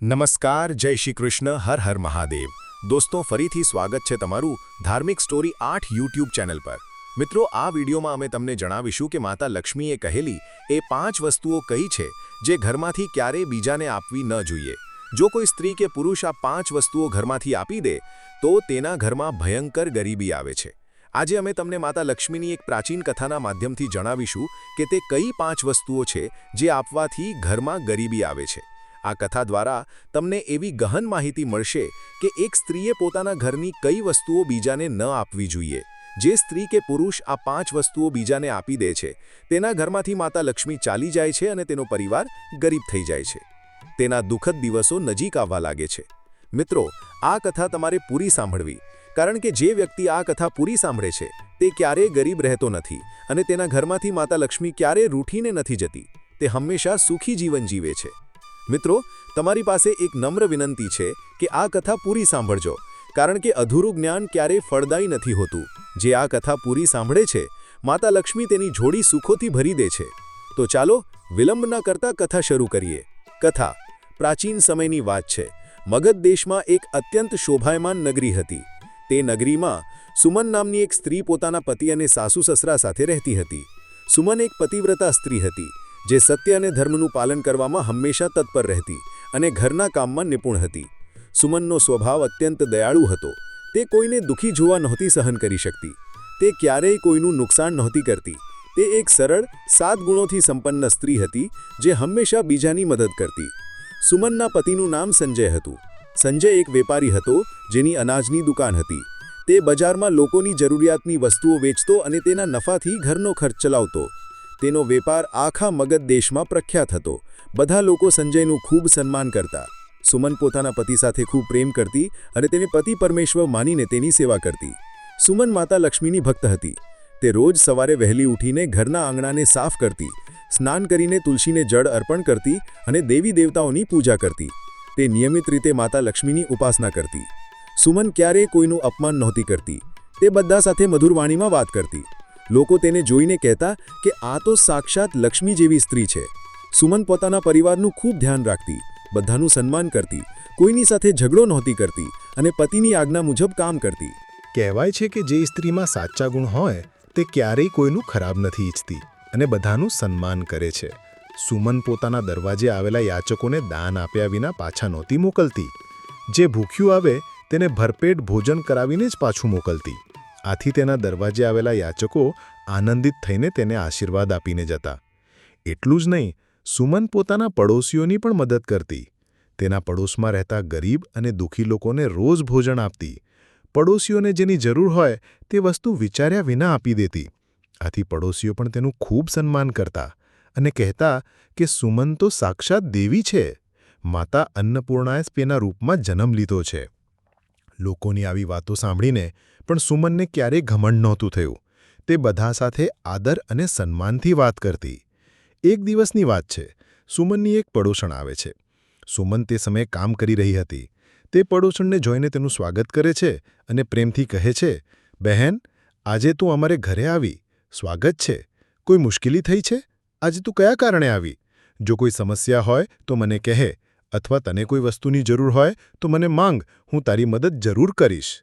નમસ્કાર, જય શ્રી કૃષ્ણ, હર હર મહાદેવ. દોસ્તો, ફરીથી સ્વાગત છે તમારું ધાર્મિક સ્ટોરી આઠ યુટ્યુબ ચેનલ પર. મિત્રો, આ વિડીયોમાં અમે તમને જણાવીશું કે માતા લક્ષ્મીએ કહેલી, એ પાંચ વસ્તુઓ કઈ છે, જે ઘરમાંથી ક્યારેય બીજાને આપવી ન જોઈએ. જો કોઈ સ્ત્રી કે પુરુષ આ પાંચ વસ્તુઓ ઘરમાંથી આપી દે, તો તેના ઘરમાં ભયંકર ગરીબી આવે છે. આજે અમે તમને માતા લક્ષ્મીની એક પ્રાચીન કથાના માધ્યમથી જણાવીશું કે તે કઈ પાંચ વસ્તુઓ છે, જે આપવાથી ઘરમાં ગરીબી આવે છે. આ કથા દ્વારા તમને એવી ગહન માહિતી મળશે કે એક સ્ત્રીએ પોતાના ઘરની કઈ વસ્તુઓ બીજાને ન આપવી જોઈએ. જે સ્ત્રી કે પુરુષ આ પાંચ વસ્તુઓ બીજાને આપી દે છે, તેના ઘરમાંથી માતા લક્ષ્મી ચાલી જાય છે અને તેનો પરિવાર ગરીબ થઈ જાય છે. તેના દુઃખદ દિવસો નજીક આવવા લાગે છે. મિત્રો, આ કથા તમારે પૂરી સાંભળવી, કારણ કે જે વ્યક્તિ આ કથા પૂરી સાંભળે છે, તે ક્યારેય ગરીબ રહેતો નથી અને તેના ઘરમાંથી માતા લક્ષ્મી ક્યારેય રૂઠીને નથી જતી. તે હંમેશા સુખી જીવન જીવે છે. મિત્રો, તમારી પાસે એક નમ્ર વિનંતી છે કે આ કથા પૂરી સાંભળજો, કારણ કે અધૂરું જ્ઞાન ક્યારેય ફળદાયી નથી હોતું. જે આ કથા પૂરી સાંભળે છે, માતા લક્ષ્મી તેની જોડી સુખોથી ભરી દે છે. તો ચાલો વિલંબ ન કરતા કથા શરૂ કરીએ. કથા, પ્રાચીન સમયની વાત છે. મગધ દેશમાં એક અત્યંત શોભાયમાન નગરી હતી. તે નગરીમાં સુમન નામની એક સ્ત્રી પોતાના પતિ અને સાસુ સસરા સાથે રહેતી હતી. સુમન એક પતિવ્રતા સ્ત્રી હતી. જે સત્ય અને ધર્મનું પાલન કરવામાં હંમેશા તત્પર રહેતી અને ઘરના કામમાં નિપુણ હતી. સુમનનો સ્વભાવ અત્યંત દયાળુ હતો. તે કોઈને દુઃખી જોવા નહોતી સહન કરી શકતી. તે ક્યારેય કોઈનું નુકસાન નહોતી કરતી. તે એક સરળ, સાત ગુણોથી સંપન્ન સ્ત્રી હતી, જે હંમેશા બીજાની મદદ કરતી. સુમનના પતિનું નામ સંજય હતું. સંજય એક વેપારી હતો, જેની અનાજની દુકાન હતી. તે બજારમાં લોકોની જરૂરિયાતની વસ્તુઓ વેચતો અને તેના નફાથી ઘરનો ખર્ચ ચલાવતો. તેનો વેપાર આખા મગધ દેશમાં પ્રખ્યાત હતો. બધા લોકો સંજયનું ખૂબ સન્માન કરતા. સુમન પોતાના પતિ સાથે ખૂબ પ્રેમ કરતી અને તેને પતિ પરમેશ્વર માનીને તેની સેવા કરતી. સુમન માતા લક્ષ્મીની ભક્ત હતી. તે રોજ સવારે વહેલી ઉઠીને ઘરના આંગણાને સાફ કરતી, સ્નાન કરીને તુલસીને જળ અર્પણ કરતી અને દેવી દેવતાઓની પૂજા કરતી. તે નિયમિત રીતે માતા લક્ષ્મીની ઉપાસના કરતી. સુમન ક્યારેય કોઈનું અપમાન નહોતી કરતી. તે બધા સાથે મધુરવાણીમાં વાત કરતી. લોકો તેને જોઈને કહેતા કે આ તો સાક્ષાત લક્ષ્મી જેવી સ્ત્રી છે. સુમન પોતાના પરિવારનું ખૂબ ધ્યાન રાખતી, બધાનું સન્માન કરતી, કોઈની સાથે ઝઘડો નહોતી કરતી અને પતિની આજ્ઞા મુજબ કામ કરતી. કહેવાય છે કે જે સ્ત્રીમાં સાચા ગુણ હોય, તે ક્યારેય કોઈનું ખરાબ નથી ઈચ્છતી અને બધાનું સન્માન કરે છે. સુમન પોતાના દરવાજે આવેલા યાચકોને દાન આપ્યા વિના પાછા નહોતી મોકલતી. જે ભૂખ્યું આવે, તેને ભરપેટ ભોજન કરાવીને જ પાછું મોકલતી. આથી તેના દરવાજે આવેલા યાચકો આનંદિત થઈને તેને આશીર્વાદ આપીને જતા. એટલું જ નહીં, સુમન પોતાના પડોશીઓની પણ મદદ કરતી. તેના પડોશમાં રહેતા ગરીબ અને દુઃખી લોકોને રોજ ભોજન આપતી. પડોશીઓને જેની જરૂર હોય તે વસ્તુ વિચાર્યા વિના આપી દેતી. આથી પડોશીઓ પણ તેનું ખૂબ સન્માન કરતા અને કહેતા કે સુમન તો સાક્ષાત દેવી છે. માતા અન્નપૂર્ણાએ સ્પેના રૂપમાં જન્મ લીધો છે. લોકોની આવી વાતો સાંભળીને પણ સુમનને ક્યારેય ઘમંડ નહોતું થયું. તે બધા સાથે આદર અને સન્માનથી વાત કરતી. એક દિવસની વાત છે. સુમનની એક પડોશણ આવે છે. સુમન તે સમયે કામ કરી રહી હતી. તે પડોશણને જોઈને તેનું સ્વાગત કરે છે અને પ્રેમથી કહે છે, બહેન, આજે તું અમારે ઘરે આવી. સ્વાગત છે. કોઈ મુશ્કેલી થઈ છે? આજે તું કયા કારણે આવી? જો કોઈ સમસ્યા હોય તો મને કહે. અથવા તને કોઈ વસ્તુની જરૂર હોય, તો મને માંગ, હું તારી મદદ જરૂર કરીશ.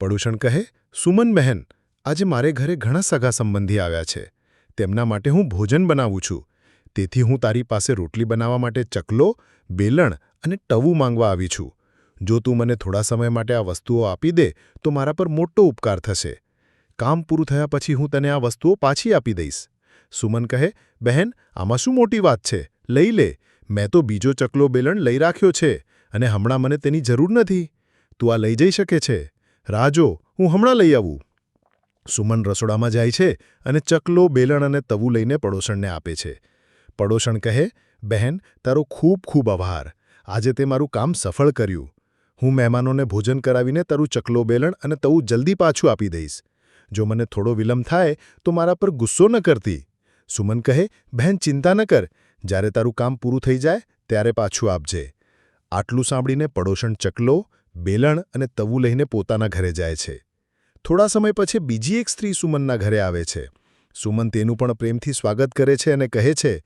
પડોશણ કહે, સુમન બહેન આજે મારે ઘરે ઘણા સગા સંબંધી આવ્યા છે. તેમના માટે હું ભોજન બનાવું છું. તેથી હું તારી પાસે રોટલી બનાવવા માટે ચકલો, બેલણ અને ટવું માંગવા આવી છું. જો તું મને થોડા સમય માટે આ વસ્તુઓ આપી દે, તો મારા પર મોટો ઉપકાર થશે. કામ પૂરું થયા પછી હું તને આ વસ્તુઓ પાછી આપી દઈશ. સુમન કહે, બહેન, આમાં શું મોટી વાત છે? લઈ લે. મેં તો બીજો ચકલો બેલણ લઈ રાખ્યો છે અને હમણાં મને તેની જરૂર નથી. તું આ લઈ જઈ શકે છે. રાજો હું હમણાં લઈ આવું. સુમન રસોડામાં જાય છે અને ચકલો, બેલણ અને તવું લઈને પડોશણને આપે છે. પડોશણ કહે, બહેન, તારો ખૂબ ખૂબ આભાર. આજે તે મારું કામ સફળ કર્યું. હું મહેમાનોને ભોજન કરાવીને તારું ચકલો, બેલણ અને તવું જલ્દી પાછું આપી દઈશ. જો મને થોડો વિલંબ થાય, તો મારા પર ગુસ્સો ન કરતી. સુમન કહે, બહેન, ચિંતા ન કર. જ્યારે તારું કામ પૂરું થઈ જાય, ત્યારે પાછું આપજે. આટલું સાંભળીને પડોશણ ચકલો, બેલણ અને તવું લઈને પોતાના ઘરે જાય છે. થોડા સમય પછી બીજી એક સ્ત્રી સુમનના ઘરે આવે છે. સુમન તેનું પણ પ્રેમથી સ્વાગત કરે છે અને કહે છે,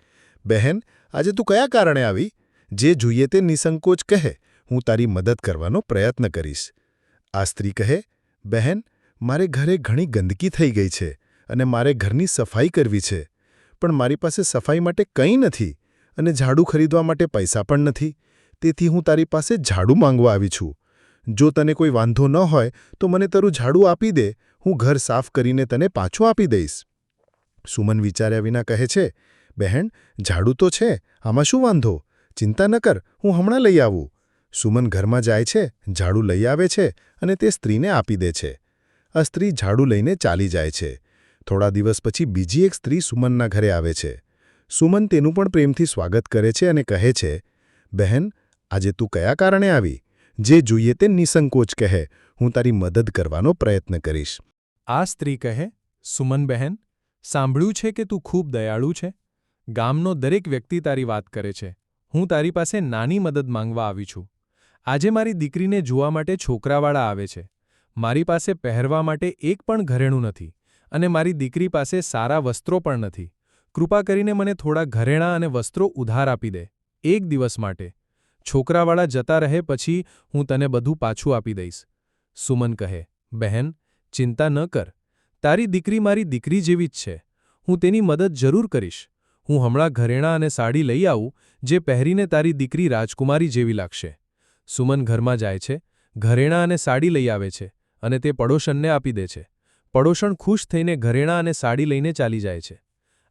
બહેન, આજે તું કયા કારણે આવી? જે જોઈએ તે નિસંકોચ કહે, હું તારી મદદ કરવાનો પ્રયત્ન કરીશ. આ સ્ત્રી કહે, બહેન, મારે ઘરે ઘણી ગંદકી થઈ ગઈ છે અને મારે ઘરની સફાઈ કરવી છે. પણ મારી પાસે સફાઈ માટે કંઈ નથી અને ઝાડુ ખરીદવા માટે પૈસા પણ નથી. તેથી હું તારી પાસે ઝાડુ માંગવા આવી છું. જો તને કોઈ વાંધો ન હોય, તો મને તારું ઝાડુ આપી દે. હું ઘર સાફ કરીને તને પાછું આપી દઈશ. સુમન વિચાર્યા વિના કહે છે, બહેન, ઝાડુ તો છે, આમાં શું વાંધો? ચિંતા ન કર, હું હમણાં લઈ આવું. સુમન ઘરમાં જાય છે, ઝાડુ લઈ આવે છે અને તે સ્ત્રીને આપી દે છે. આ સ્ત્રી ઝાડુ લઈને ચાલી જાય છે. થોડા દિવસ પછી બીજી એક સ્ત્રી સુમનના ઘરે આવે છે. સુમન તેનું પણ પ્રેમથી સ્વાગત કરે છે અને કહે છે, બહેન, આજે તું કયા કારણે આવી? જે જોઈએ તે નિસંકોચ કહે. હું તારી મદદ કરવાનો પ્રયત્ન કરીશ. આ સ્ત્રી કહે, સુમન બહેન, સાંભળ્યું છે કે તું ખૂબ દયાળુ છે. ગામનો દરેક વ્યક્તિ તારી વાત કરે છે. હું તારી પાસે નાની મદદ માંગવા આવી છું. આજે મારી દીકરીને જોવા માટે છોકરાવાળા આવે છે. મારી પાસે પહેરવા માટે એક પણ ઘરેણું નથી. અને મારી દીકરી પાસે સારા વસ્ત્રો પણ નથી. કૃપા કરીને મને થોડા ઘરેણાં અને વસ્ત્રો ઉધાર આપી દે, એક દિવસ માટે. છોકરાવાળા જતા રહે પછી હું તને બધું પાછું આપી દઈશ. સુમન કહે, બહેન, ચિંતા ન કર. તારી દીકરી મારી દીકરી જેવી જ છે. હું તેની મદદ જરૂર કરીશ. હું હમણાં ઘરેણાં અને સાડી લઈ આવું, જે પહેરીને તારી દીકરી રાજકુમારી જેવી લાગશે. સુમન ઘરમાં જાય છે, ઘરેણાં અને સાડી લઈ આવે છે અને તે પડોશનને આપી દે છે. પડોશણ ખુશ થઈને ઘરેણાં અને સાડી લઈને ચાલી જાય છે.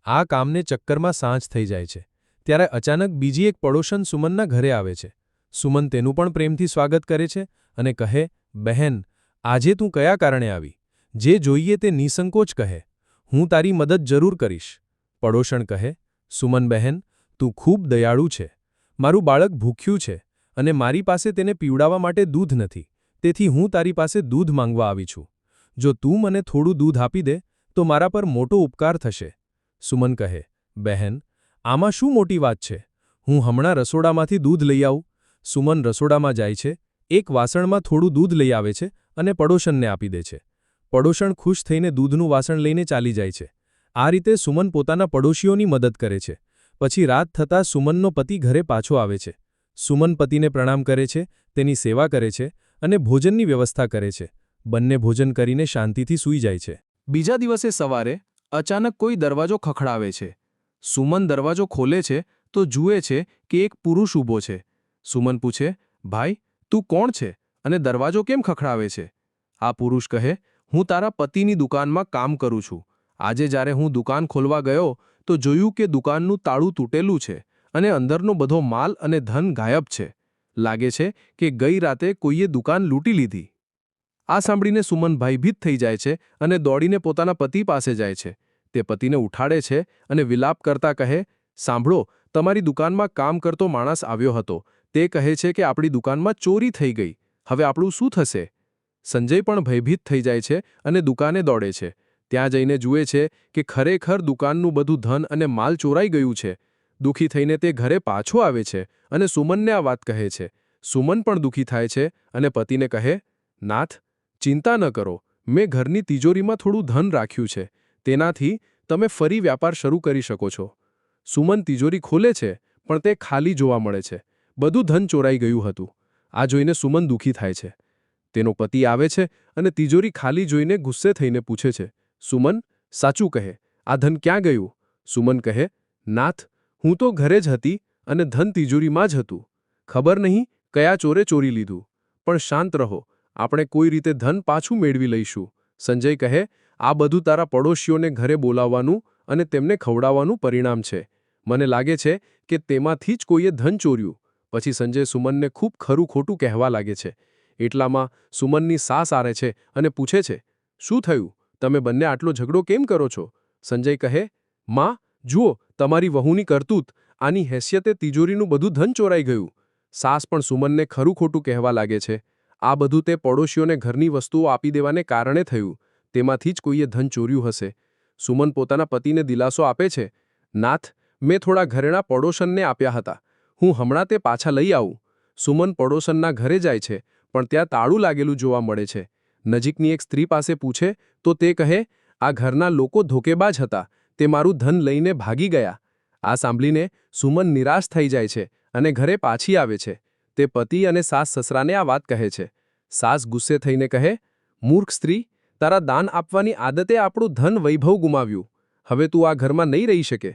આ કામને ચક્કરમાં સાંજ થઈ જાય છે. ત્યારે અચાનક બીજી એક પડોશન સુમનના ઘરે આવે છે. સુમન તેનું પણ પ્રેમથી સ્વાગત કરે છે અને કહે, બહેન, આજે તું કયા કારણે આવી? જે જોઈએ તે નિસંકોચ કહે. હું તારી મદદ જરૂર કરીશ. પડોશણ કહે, સુમન બહેન, તું ખૂબ દયાળુ છે. મારું બાળક ભૂખ્યું છે અને મારી પાસે તેને પીવડાવવા માટે દૂધ નથી. તેથી હું તારી પાસે દૂધ માંગવા આવી છું. જો તું મને થોડું દૂધ આપી દે, તો મારા પર મોટો ઉપકાર થશે. સુમન કહે, બહેન, આમાં શું મોટી વાત છે? હું હમણાં રસોડામાંથી દૂધ લઈ આવું. સુમન રસોડામાં જાય છે, એક વાસણમાં થોડું દૂધ લઈ આવે છે અને પડોશનને આપી દે છે. પડોશણ ખુશ થઈને દૂધનું વાસણ લઈને ચાલી જાય છે. આ રીતે સુમન પોતાના પડોશીઓની મદદ કરે છે. પછી રાત થતાં સુમનનો પતિ ઘરે પાછો આવે છે. સુમન પતિને પ્રણામ કરે છે, તેની સેવા કરે છે અને ભોજનની વ્યવસ્થા કરે છે. બંને ભોજન કરીને શાંતિથી સૂઈ જાય છે. બીજા દિવસે સવારે અચાનક કોઈ દરવાજો ખખડાવે છે. સુમન દરવાજો ખોલે છે તો જુએ છે કે એક પુરુષ ઊભો છે. સુમન પૂછે, ભાઈ, તું કોણ છે અને દરવાજો કેમ ખખડાવે છે? આ પુરુષ કહે, હું તારા પતિની દુકાનમાં કામ કરું છું. આજે જ્યારે હું દુકાન ખોલવા ગયો તો જોયું કે દુકાનનું તાળું તૂટેલું છે અને અંદરનો બધો માલ અને ધન ગાયબ છે. લાગે છે કે ગઈ રાતે કોઈએ દુકાન લૂંટી લીધી. આ સાંભળીને સુમન ભયભીત થઈ જાય છે અને દોડીને પોતાના પતિ પાસે જાય છે. તે પતિને ઉઠાડે છે અને વિલાપ કરતા કહે, સાંભળો, તમારી દુકાનમાં કામ કરતો માણસ આવ્યો હતો. તે કહે છે કે આપણી દુકાનમાં ચોરી થઈ ગઈ. હવે આપણું શું થશે? સંજય પણ ભયભીત થઈ જાય છે અને દુકાને દોડે છે. ત્યાં જઈને જુએ છે કે ખરેખર દુકાનનું બધું ધન અને માલ ચોરાઈ ગયું છે. દુઃખી થઈને તે ઘરે પાછો આવે છે અને સુમનને આ વાત કહે છે. સુમન પણ દુઃખી થાય છે અને પતિને કહે, નાથ ચિંતા ન કરો. મેં ઘરની તિજોરીમાં થોડું ધન રાખ્યું છે. તેનાથી તમે ફરી વ્યાપાર શરૂ કરી શકો છો. સુમન તિજોરી ખોલે છે, પણ તે ખાલી જોવા મળે છે. બધું ધન ચોરાઈ ગયું હતું. આ જોઈને સુમન દુઃખી થાય છે. તેનો પતિ આવે છે અને તિજોરી ખાલી જોઈને ગુસ્સે થઈને પૂછે છે, સુમન, સાચું કહે. આ ધન ક્યાં ગયું? સુમન કહે, નાથ, હું તો ઘરે જ હતી અને ધન તિજોરીમાં જ હતું. ખબર નહીં કયા ચોરે ચોરી લીધું. પણ શાંત રહો. આપણે કોઈ રીતે ધન પાછું મેળવી લઈશું. સંજય કહે, આ બધું તારા પડોશીઓને ઘરે બોલાવવાનું અને તેમને ખવડાવવાનું પરિણામ છે. મને લાગે છે કે તેમાંથી જ કોઈએ ધન ચોર્યું. પછી સંજય સુમનને ખૂબ ખરું ખોટું કહેવા લાગે છે. એટલામાં સુમનની સાસ આરે છે અને પૂછે છે, શું થયું? તમે બંને આટલો ઝઘડો કેમ કરો છો? સંજય કહે, માં, જુઓ, તમારી વહુની કરતૂત આની હેસિયતે તિજોરીનું બધું ધન ચોરાઈ ગયું. સાસ પણ સુમનને ખરું ખોટું કહેવા લાગે છે. આ બધું તે પડોશીઓને ઘરની વસ્તુઓ આપી દેવાને કારણે થયું. તેમાંથી જ કોઈએ ધન ચોર્યું હશે. સુમન પોતાના પતિને દિલાસો આપે છે. નાથ, મેં થોડા ઘરેણા પડોશનને આપ્યા હતા. હું હમણાં તે પાછા લઈ આવું. સુમન પડોશનના ઘરે જાય છે, પણ ત્યાં તાળું લાગેલું જોવા મળે છે. નજીકની એક સ્ત્રી પાસે પૂછે, તો તે કહે, આ ઘરના લોકો ધોકેબાજ હતા. તે મારું ધન લઈને ભાગી ગયા. આ સાંભળીને સુમન નિરાશ થઈ જાય છે અને ઘરે પાછી આવે છે. તે પતિ અને સાસ સસરાને આ વાત કહે છે. સાસ ગુસ્સે થઈને કહે, મૂર્ખ સ્ત્રી, તારા દાન આપવાની આદતે આપણું ધન વૈભવ ગુમાવ્યું. હવે તું આ ઘરમાં નહીં રહી શકે.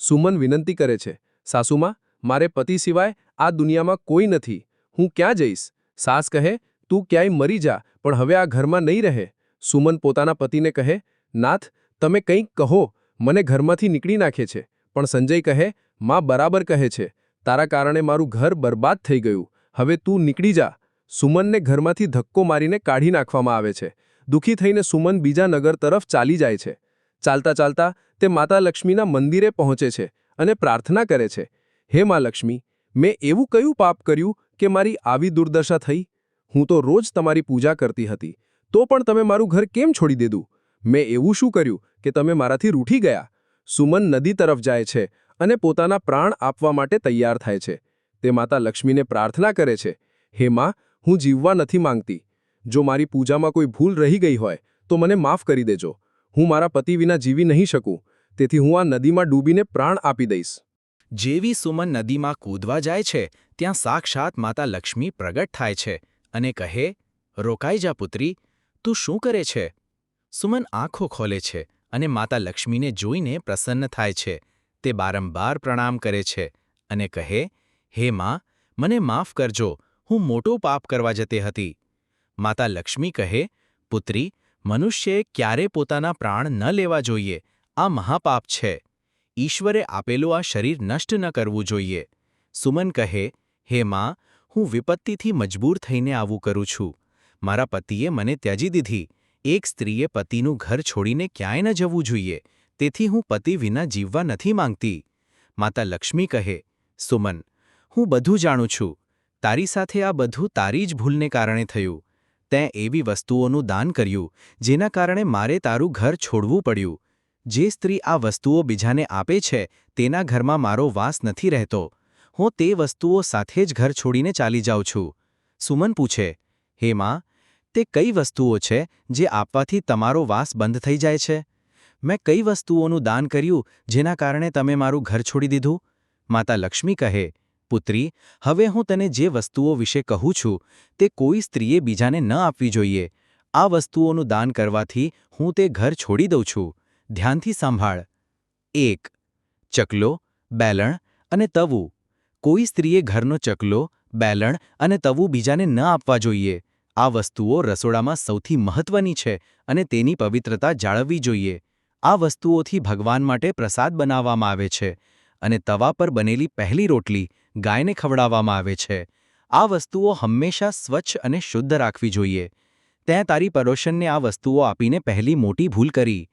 સુમન વિનંતી કરે છે, સાસુમાં, મારે પતિ સિવાય આ દુનિયામાં કોઈ નથી. હું ક્યાં જઈશ? સાસ કહે, તું ક્યાંય મરી જા, પણ હવે આ ઘરમાં નહીં રહે. સુમન પોતાના પતિને કહે, નાથ, તમે કંઈક કહો, મને ઘરમાંથી નીકળી નાખે છે. પણ સંજય કહે, માં બરાબર કહે છે. તારા કારણે મારું ઘર બરબાદ થઈ ગયું. હવે તું નીકળી જા. સુમનને ઘરમાંથી ધક્કો મારીને કાઢી નાખવામાં આવે છે. દુઃખી થઈને સુમન બીજા નગર તરફ ચાલી જાય છે. ચાલતા ચાલતા તે માતા લક્ષ્મીના મંદિરે પહોંચે છે અને પ્રાર્થના કરે છે. હે મા લક્ષ્મી, મેં એવું કયું પાપ કર્યું કે મારી આવી દુર્દશા થઈ? હું તો રોજ તમારી પૂજા કરતી હતી. તો પણ તમે મારું ઘર કેમ છોડી દીધું? મેં એવું શું કર્યું કે તમે મારાથી રૂઠી ગયા? સુમન નદી તરફ જાય છે. અને પોતાના પ્રાણ આપવા માટે તૈયાર થાય છે. તે માતા લક્ષ્મીને પ્રાર્થના કરે છે, હે માં, હું જીવવા નથી માંગતી. જો મારી પૂજામાં કોઈ ભૂલ રહી ગઈ હોય, તો મને માફ કરી દેજો. હું મારા પતિ વિના જીવી નહીં શકું. તેથી હું આ નદીમાં ડૂબીને પ્રાણ આપી દઈશ. જેવી સુમન નદીમાં કૂદવા જાય છે, ત્યાં સાક્ષાત માતા લક્ષ્મી પ્રગટ થાય છે અને કહે, રોકાઈ જા પુત્રી, તું શું કરે છે? સુમન આંખો ખોલે છે અને માતા લક્ષ્મીને જોઈને પ્રસન્ન થાય છે. તે બારંબાર પ્રણામ કરે છે અને કહે, હે માં, મને માફ કરજો, હું મોટો પાપ કરવા જતી હતી. માતા લક્ષ્મી કહે, પુત્રી, મનુષ્યએ ક્યારે પોતાના પ્રાણ ન લેવા જોઈએ, આ મહાપાપ છે. ઈશ્વરે આપેલું આ શરીર નષ્ટ ન કરવું જોઈએ. સુમન કહે, હે માં, હું વિપત્તિથી મજબૂર થઈને આવું કરું છું. મારા પતિએ મને ત્યજી દીધી. એક સ્ત્રીએ પતિનું ઘર છોડીને ક્યાંય ન જવું જોઈએ. તેથી હું પતિ વિના જીવવા નથી માંગતી. માતા લક્ષ્મી કહે, સુમન, હું બધું જાણું છું. તારી સાથે આ બધું તારી જ ભૂલને કારણે થયું. તેં એવી વસ્તુઓનું દાન કર્યું, જેના કારણે મારે તારું ઘર છોડવું પડ્યું. જે સ્ત્રી આ વસ્તુઓ બીજાને આપે છે, તેના ઘરમાં મારો વાસ નથી રહેતો. હું તે વસ્તુઓ સાથે જ ઘર છોડીને ચાલી જાઉં છું. સુમન પૂછે, હે માં, તે કઈ વસ્તુઓ છે, જે આપવાથી તમારો વાસ બંધ થઈ જાય છે? મેં કઈ વસ્તુઓનું દાન કર્યું જેના કારણે તમે મારું ઘર છોડી દીધું? માતા લક્ષ્મી કહે, પુત્રી, હવે હું તને જે વસ્તુઓ વિશે કહું છું, તે કોઈ સ્ત્રીએ બીજાને ન આપવી જોઈએ. આ વસ્તુઓનું દાન કરવાથી હું તે ઘર છોડી દઉં છું. ધ્યાનથી સાંભાળ. એક, ચકલો, બેલણ અને તવું. કોઈ સ્ત્રીએ ઘરનો ચકલો, બેલણ અને તવું બીજાને ન આપવા જોઈએ. આ વસ્તુઓ રસોડામાં સૌથી મહત્વની છે અને તેની પવિત્રતા જાળવવી જોઈએ. આ વસ્તુઓથી ભગવાન માટે પ્રસાદ બનાવવામાં આવે છે અને તવા પર બનેલી પહેલી રોટલી ગાયને ખવડાવવામાં આવે છે. આ વસ્તુઓ હંમેશા સ્વચ્છ અને શુદ્ધ રાખવી જોઈએ. તેં તારી પડોશનને આ વસ્તુઓ આપીને પહેલી મોટી ભૂલ કરી.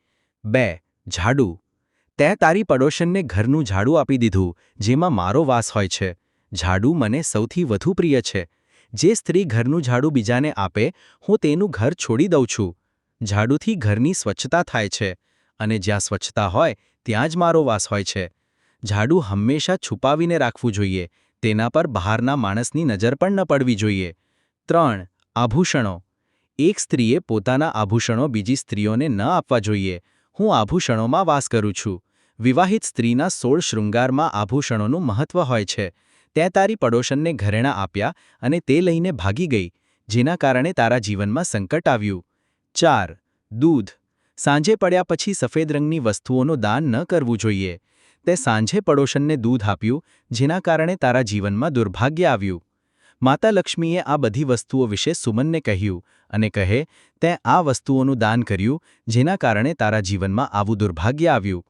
બે, ઝાડુ. તે તારી પડોશનને ઘરનું ઝાડુ આપી દીધું, જેમાં મારો વાસ હોય છે. ઝાડુ મને સૌથી વધુ પ્રિય છે. જે સ્ત્રી ઘરનું ઝાડુ બીજાને આપે, હું તેનું ઘર છોડી દઉં છું. ઝાડુથી ઘરની સ્વચ્છતા થાય છે. અને જ્યાં સ્વચ્છતા હોય, ત્યાં જ મારો વાસ હોય છે. ઝાડુ હંમેશા છુપાવીને રાખવું જોઈએ, તેના પર બહારના માણસની નજર પણ ન પડવી જોઈએ. ત્રણ, આભૂષણો. એક સ્ત્રીએ પોતાના આભૂષણો બીજી સ્ત્રીઓને ન આપવા જોઈએ. હું આભૂષણોમાં વાસ કરું છું. વિવાહિત સ્ત્રીના સોળ શૃંગારમાં આભૂષણોનું મહત્વ હોય છે. તે તારી પડોશનને ઘરેણાં આપ્યા અને તે લઈને ભાગી ગઈ, જેના કારણે તારા જીવનમાં સંકટ આવ્યું. ચાર, દૂધ. સાંજે પડ્યા પછી સફેદ રંગની વસ્તુઓનું દાન ન કરવું જોઈએ. તે સાંજે પડોશનને દૂધ આપ્યું, જેના કારણે તારા જીવનમાં દુર્ભાગ્ય આવ્યું. માતા લક્ષ્મીએ આ બધી વસ્તુઓ વિશે સુમનને કહ્યું અને કહે, તે આ વસ્તુઓનું દાન કર્યું, જેના કારણે તારા જીવનમાં આવું દુર્ભાગ્ય આવ્યું.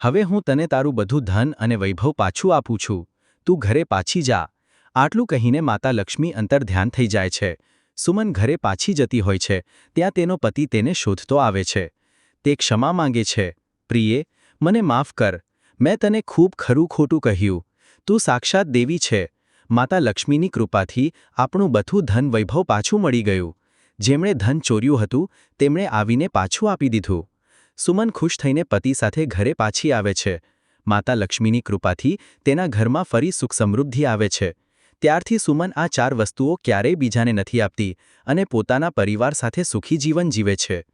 હવે હું તને તારું બધું ધન અને વૈભવ પાછું આપું છું. તું ઘરે પાછી જા. આટલું કહીને માતા લક્ષ્મી અંતર ધ્યાન થઈ જાય છે. સુમન ઘરે પાછી જતી હોય છે, ત્યાં તેનો પતિ તેને શોધતો આવે છે. તે ક્ષમા માંગે છે. પ્રિયે, મને માફ કર. મેં તને ખૂબ ખરું ખોટું કહ્યું. તું સાક્ષાત દેવી છે. માતા લક્ષ્મીની કૃપાથી આપણું બધું ધન વૈભવ પાછું મળી ગયું. જેમણે ધન ચોર્યું હતું, તેમણે આવીને પાછું આપી દીધું. સુમન ખુશ થઈને પતિ સાથે ઘરે પાછી આવે છે. માતા લક્ષ્મીની કૃપાથી તેના ઘરમાં ફરી સુખ સમૃદ્ધિ આવે છે. ત્યારથી સુમન આ ચાર વસ્તુઓ ક્યારેય બીજાને નથી આપતી અને પોતાના પરિવાર સાથે સુખી જીવન જીવે છે.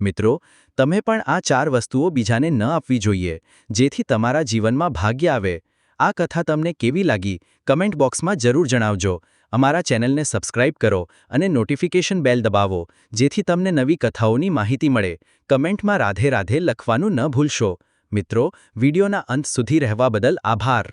મિત્રો, તમે પણ આ ચાર વસ્તુઓ બીજાને ન આપવી જોઈએ, જેથી તમારા જીવનમાં ભાગ્ય આવે. આ કથા તમને કેવી લાગી, કમેન્ટ બોક્સમાં જરૂર જણાવજો. અમારા ચેનલને સબસ્ક્રાઇબ કરો અને નોટિફિકેશન બેલ દબાવો, જેથી તમને નવી કથાઓની માહિતી મળે. કમેન્ટમાં રાધે રાધે લખવાનું ન ભૂલશો. મિત્રો, વિડીયોના અંત સુધી રહેવા બદલ આભાર.